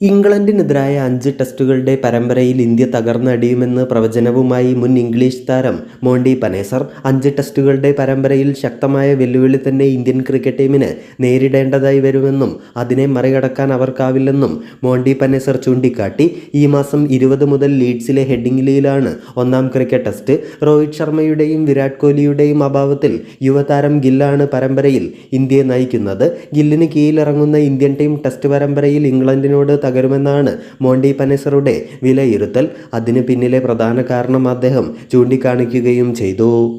ഇംഗ്ലണ്ടിനെതിരായ അഞ്ച് ടെസ്റ്റുകളുടെ പരമ്പരയിൽ ഇന്ത്യ തകർന്നടിയുമെന്ന് പ്രവചനവുമായി മുൻ ഇംഗ്ലീഷ് താരം മോണ്ടി പനേസർ അഞ്ച് ടെസ്റ്റുകളുടെ പരമ്പരയിൽ ശക്തമായ വെല്ലുവിളി തന്നെ ഇന്ത്യൻ ക്രിക്കറ്റ് ടീമിന് നേരിടേണ്ടതായി വരുമെന്നും അതിനെ മറികടക്കാൻ അവർക്കാവില്ലെന്നും മോണ്ടി പനേസർ ചൂണ്ടിക്കാട്ടി. ഈ മാസം ഇരുപത് മുതൽ ലീഡ്സിലെ ഹെഡിംഗ്ലിയിലാണ് ഒന്നാം ക്രിക്കറ്റ് ടെസ്റ്റ്. രോഹിത് ശർമ്മയുടെയും വിരാട് കോഹ്ലിയുടെയും അഭാവത്തിൽ യുവതാരം ഗില്ലാണ് പരമ്പരയിൽ ഇന്ത്യയെ നയിക്കുന്നത്. ഗില്ലിന് കീഴിലിറങ്ങുന്ന ഇന്ത്യൻ ടീം ടെസ്റ്റ് പരമ്പരയിൽ ഇംഗ്ലണ്ടിനോട് തകരുമെന്നാണ് മോണ്ടി പനേസറുടെ വിലയിരുത്തൽ. അതിന് പിന്നിലെ പ്രധാന കാരണം അദ്ദേഹം ചൂണ്ടിക്കാണിക്കുകയും ചെയ്തു.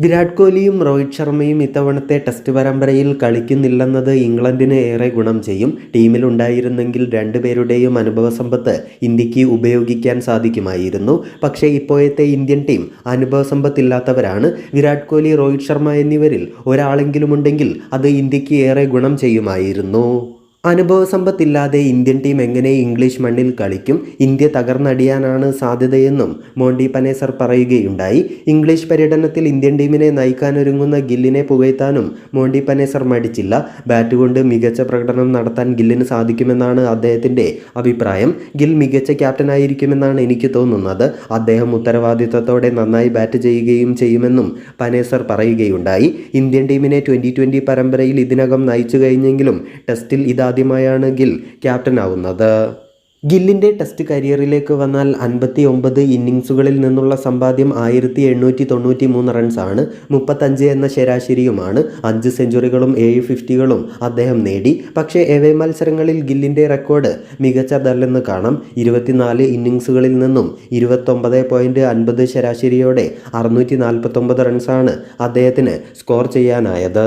വിരാട് കോഹ്ലിയും രോഹിത് ശർമ്മയും ഇത്തവണത്തെ ടെസ്റ്റ് പരമ്പരയിൽ കളിക്കുന്നില്ലെന്നത് ഇംഗ്ലണ്ടിന് ഏറെ ഗുണം ചെയ്യും. ടീമിലുണ്ടായിരുന്നെങ്കിൽ രണ്ടുപേരുടെയും അനുഭവ സമ്പത്ത് ഇന്ത്യയ്ക്ക് ഉപയോഗിക്കാൻ സാധിക്കുമായിരുന്നു. പക്ഷേ ഇപ്പോഴത്തെ ഇന്ത്യൻ ടീം അനുഭവ സമ്പത്തില്ലാത്തവരാണ്. വിരാട് കോഹ്ലി രോഹിത് ശർമ്മ എന്നിവരിൽ ഒരാളെങ്കിലുമുണ്ടെങ്കിൽ അത് ഇന്ത്യയ്ക്ക് ഏറെ ഗുണം ചെയ്യുമായിരുന്നു. അനുഭവ സമ്പത്തില്ലാതെ ഇന്ത്യൻ ടീം എങ്ങനെ ഇംഗ്ലീഷ് മണ്ണിൽ കളിക്കും? ഇന്ത്യ തകർന്നടിയാനാണ് സാധ്യതയെന്നും മോണ്ടി പനേസർ പറയുകയുണ്ടായി. ഇംഗ്ലീഷ് പര്യടനത്തിൽ ഇന്ത്യൻ ടീമിനെ നയിക്കാനൊരുങ്ങുന്ന ഗില്ലിനെ പുകഴ്ത്താനും മോണ്ടി പനേസർ മടിച്ചില്ല. ബാറ്റ് കൊണ്ട് മികച്ച പ്രകടനം നടത്താൻ ഗില്ലിന് സാധിക്കുമെന്നാണ് അദ്ദേഹത്തിന്റെ അഭിപ്രായം. ഗിൽ മികച്ച ക്യാപ്റ്റനായിരിക്കുമെന്നാണ് എനിക്ക് തോന്നുന്നത്. അദ്ദേഹം ഉത്തരവാദിത്തത്തോടെ നന്നായി ബാറ്റ് ചെയ്യുകയും ചെയ്യുമെന്നും പനേസർ പറയുകയുണ്ടായി. ഇന്ത്യൻ ടീമിനെ ട്വന്റി ട്വന്റി പരമ്പരയിൽ ഇതിനകം നയിച്ചു കഴിഞ്ഞെങ്കിലും ടെസ്റ്റിൽ ഇതാദ്യമായാണ് ഗിൽ ക്യാപ്റ്റനാവുന്നത് ഗില്ലിന്റെ ടെസ്റ്റ് കരിയറിലേക്ക് വന്നാൽ അൻപത്തി ഒമ്പത് ഇന്നിങ്സുകളിൽ നിന്നുള്ള സമ്പാദ്യം ആയിരത്തി എണ്ണൂറ്റി തൊണ്ണൂറ്റി മൂന്ന് റൺസാണ് മുപ്പത്തഞ്ച് എന്ന ശരാശരിയുമാണ്. അഞ്ച് സെഞ്ചുറികളും ഏഴ് ഫിഫ്റ്റികളും അദ്ദേഹം നേടി. പക്ഷേ എവേ മത്സരങ്ങളിൽ ഗില്ലിന്റെ റെക്കോർഡ് മികച്ചതല്ലെന്ന് കാണാം. ഇരുപത്തിനാല് ഇന്നിങ്സുകളിൽ നിന്നും ഇരുപത്തൊമ്പത് പോയിന്റ് അൻപത് ശരാശരിയോടെ അറുന്നൂറ്റി നാൽപ്പത്തൊമ്പത് റൺസാണ് അദ്ദേഹത്തിന് സ്കോർ ചെയ്യാനായത്.